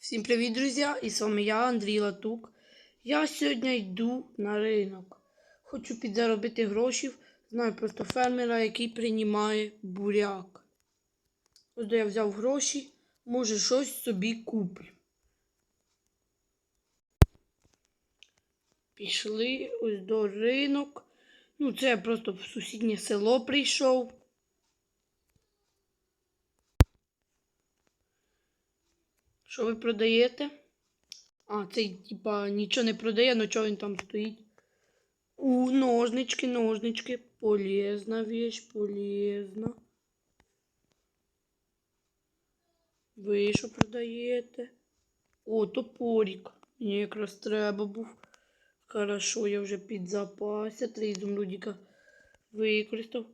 Всім привіт, друзі! І з вами я, Андрій Латук. Я сьогодні йду на ринок. Хочу підзаробити гроші. Знаю просто фермера, який приймає буряк. Ось де я взяв гроші, може щось собі куплю. Пішли ось до ринок. Ну, це я просто в сусіднє село прийшов. Що ви продаєте? А, цей, типа, нічого не продає, ну чого він там стоїть? У, ножнички, ножнички. Полезна вещь, полезна. Ви що продаєте? О, топорик. Мені якраз треба був. Хорошо, я вже підзапася. Три ізумрудика використав.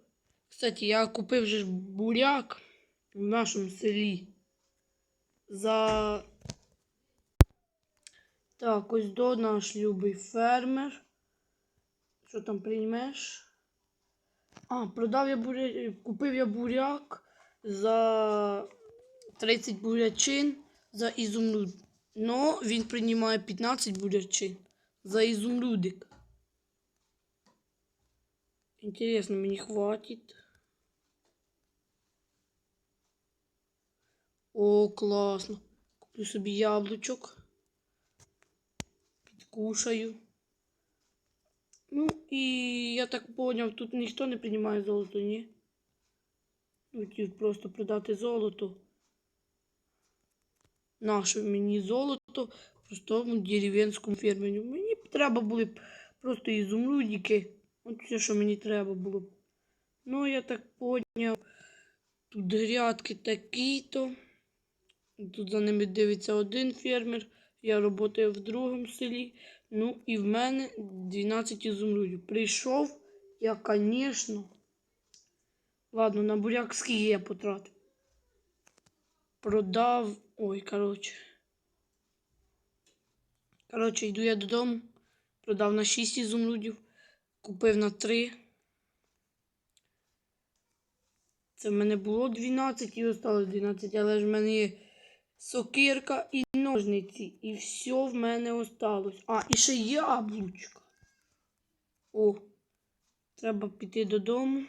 Кстати, я купив же буряк в нашому селі за. Так, ось до наш любий фермер. Що там приймеш? А, продав я буря... купив я буряк за 30 бурячин за ізумруд. Но він приймає 15 бурячин за ізумрудик. Інтересно, мені хватить. О, класно. Куплю собі яблучок. Підкушаю. Ну і я так поняв, тут ніхто не приймає золото, ні? Хотів просто продати золото. Наше мені золото простому деревенському фермеру. Мені треба були б просто ізумрудики. От все, що мені треба було. Ну, я так поняв. Тут грядки такі-то. Тут за ними дивиться один фермер. Я працюю в другому селі. Ну і в мене 12 ізумрудів. Прийшов я, звісно. Ладно, на буряк скільки я потратив. Продав. Ой, коротше. Коротше, йду я додому. Продав на 6 ізумрудів. Купив на 3. Це в мене було 12 і осталось 12, але ж в мене є сокирка і ножниці. І все в мене осталось. А, і ще яблучко. О, треба піти додому.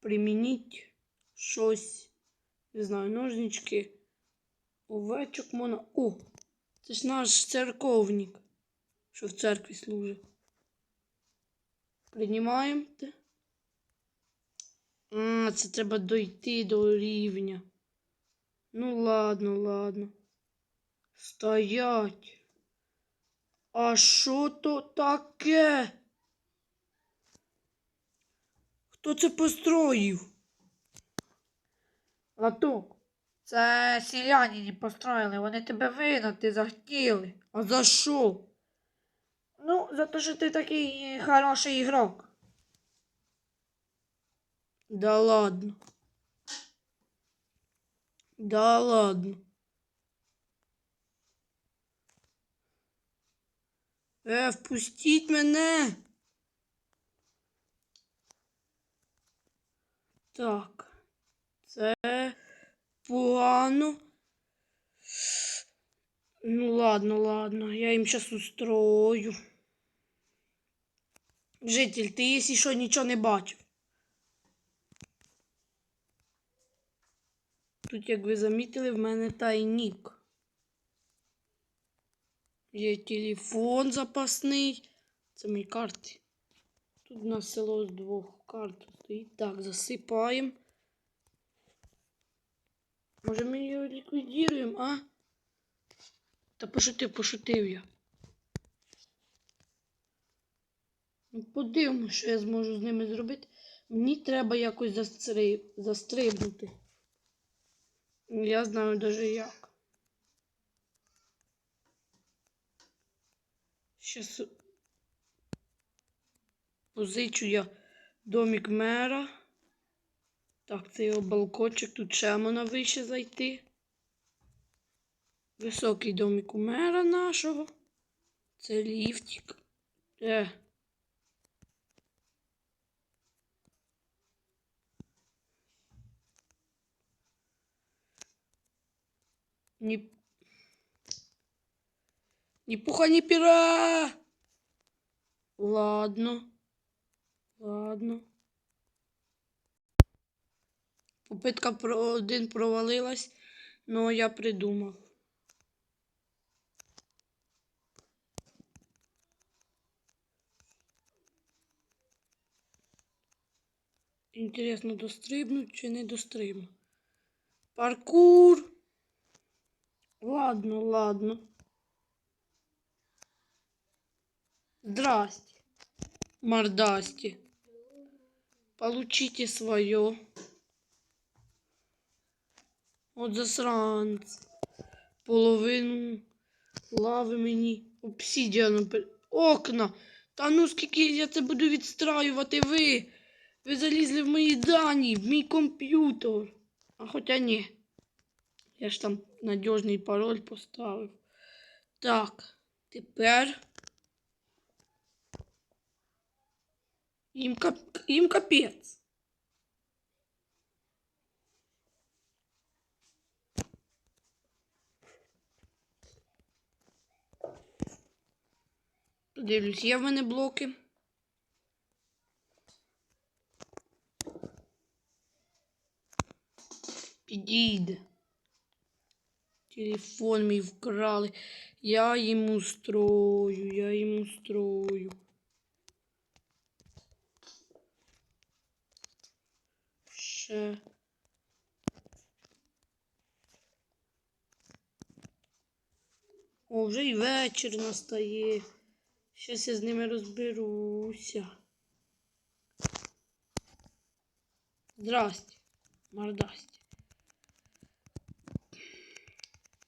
Примініть щось. Не знаю, ножнички. Овечок можна. О! Це ж наш церковник, що в церкві служить. Приймаємо. А, це треба дойти до рівня. Ну ладно, ладно. Стоять. А що то таке? Хто це построїв? Латок. Це селяні построїли, вони тебе вигнати захотіли. А за що? Ну, за те, що ти такий хороший ігрок. Да ладно. Да ладно. Е, впустіть мене. Так. Це погано. Ну ладно, ладно, я їм зараз устрою. Житель, ти, якщо що, нічого не бачив. Тут, як ви замітили, в мене тайнік. Є телефон запасний. Це мої карти. Тут у нас село з двох карт стоїть. Так, засипаємо. Може ми його ліквідуємо, а? Та пошутив, пошутив я. Ну, подивимось, що я зможу з ними зробити. Мені треба якось застриб... застрибнути. Я знаю даже як. Щас позичу я домик мера. Так, це його балкончик. Тут ще можна вище зайти. Високий домик у мера нашого. Це ліфтик. Е. Ни... Ни пуха, ни пера. Ладно. Ладно. Попитка про один провалилась, но я придумав. Інтересно, дострибнуть чи не дострибну. Паркур. Ладно, ладно. Здрасте. Мордасти. Получите свое. От засранець. Половину лави мені. Обсідіану. Окна. Та ну скільки я це буду відстраювати ви. Ви залізли в мої дані, в мій комп'ютер. А хоча ні. Я ж там надіжний пароль поставив. Так, тепер. Їм, кап... їм капець. Подивлюсь, є в мене блоки. Підійде. Телефон мій вкрали. Я їм устрою, я їм устрою. Ще. О, вже й вечір настає. Щас я з ними розберуся. Здрасте, мордасті.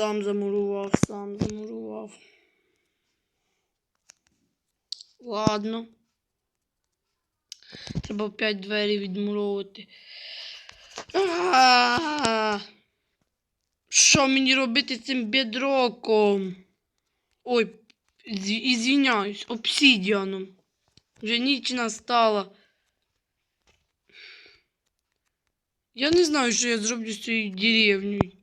Сам замурував, сам замурував. Ладно. Треба опять двері відмуровувати. Що мені робити з цим бедроком? Ой, ізвиняюсь, обсідіаном. Вже ніч настала. Я не знаю, що я зроблю з цією деревнею.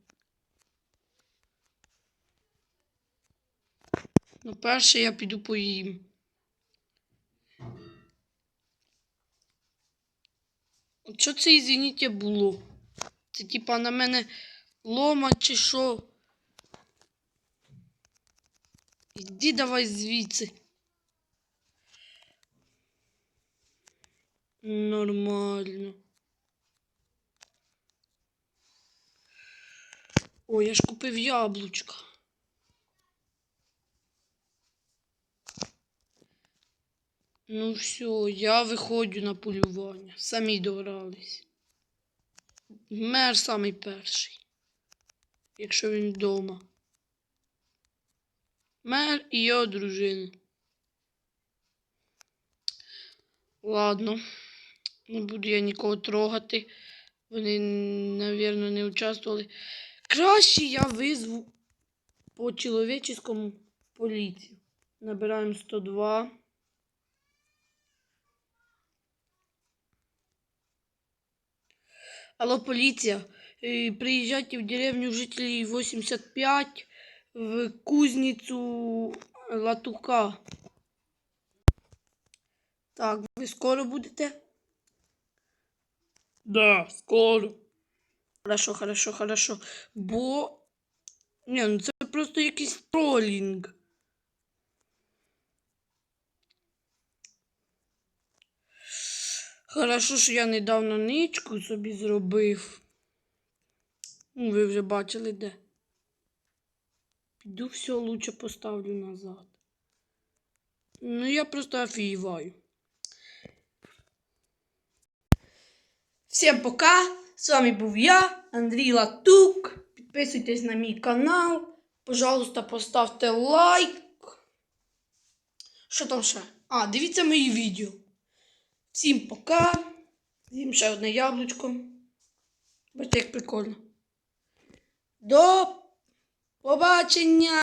Ну, перше я піду поїм. От що це, извините, було? Це типа на мене лома чи що? Іди давай звідси. Нормально. Ой, я ж купив яблучка. Ну все, я виходжу на полювання. Самі догрались. Мер самий перший. Якщо він вдома. Мер і його дружина. Ладно. Не буду я нікого трогати. Вони, напевно, не участвували. Краще я визву по чоловіческому поліцію. Набираємо 102. Алло, полиция. Э, Приезжайте в деревню жителей 85 в кузницу Латука. Так, ви скоро будете? Да, скоро. Хорошо, хорошо, хорошо. Бо. Ні, ну це просто якийсь тролінг. Хорошо, що я недавно ничку собі зробив. Ну, ви вже бачили де. Піду все лучше поставлю назад. Ну, я просто офігіваю. Всім пока! З вами був я, Андрій Латук. Підписуйтесь на мій канал. Пожалуйста, поставте лайк. Що там ще? А, дивіться мої відео. Всім пока. Їм ще одне яблучко. Бачите, як прикольно. До побачення!